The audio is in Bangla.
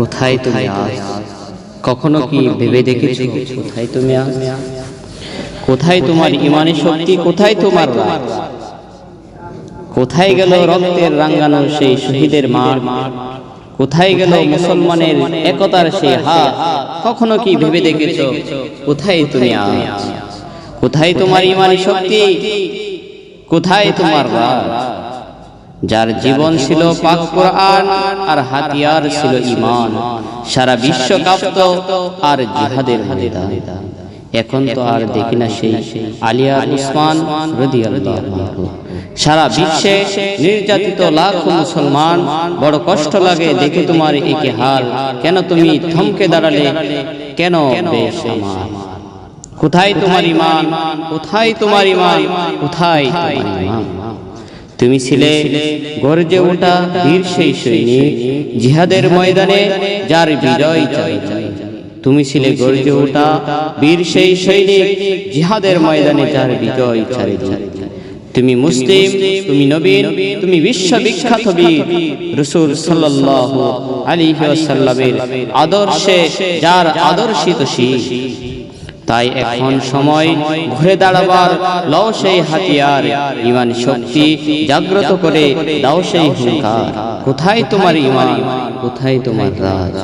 কোথায় তুমি আজ কখনো কি ভেবে দেখেছ কোথায় তুমি আজ কোথায় তোমার ইমানি শক্তি? কোথায় তোমার কোথায় গেল রক্তের রাঙ্গানো সেই শহীদের মাঠ? কোথায় গেল মুসলমানের একতার সেই হাত? কখনো কি ভেবে দেখেছ কোথায় তুমি আজ কোথায় তোমার ইমানি শক্তি? কোথায় তোমার রাজ যার জীবন ছিল পাক কোরআন আর হাতিয়ার ছিল ইমান সারা বিশ্ব কাঁপত আর জিহাদের ময়দান। এখন তো আর দেখি না সেই আলিয়া উসমান সারা বিশ্বে নির্যাতিত লাখ মুসলমান। বড় কষ্ট লাগে দেখে তোমার একে হাল। কেন তুমি থমকে দাঁড়ালে? কেন বেশ আমার? কোথায় তোমার ইমান কোথায় তোমার ইমান কোথায় তোমার ইমান তুমি ছিলে গর্জে ওঠা বীর সেই সৈনিক, জিহাদের ময়দানে যার বিজয় চাই। তুমি ছিলে গর্জে ওঠা বীর সেই সৈনিক, জিহাদের ময়দানে যার বিজয় চাই। তুমি মুসলিম, তুমি নবীন, তুমি বিশ্ববিখ্যাত বীর। রসুল সাল্লাল্লাহু আলাইহি ওয়াসাল্লামের আদর্শে যার আদর্শিত শিখ। তাই এখন সময় ঘুরে দাঁড়াবার, লও সেই হাতিয়ার, ইমান শক্তি জাগ্রত করে দাও সেই হুঙ্কার। কোথায় তোমার ইমান? কোথায় তোমার রাজ?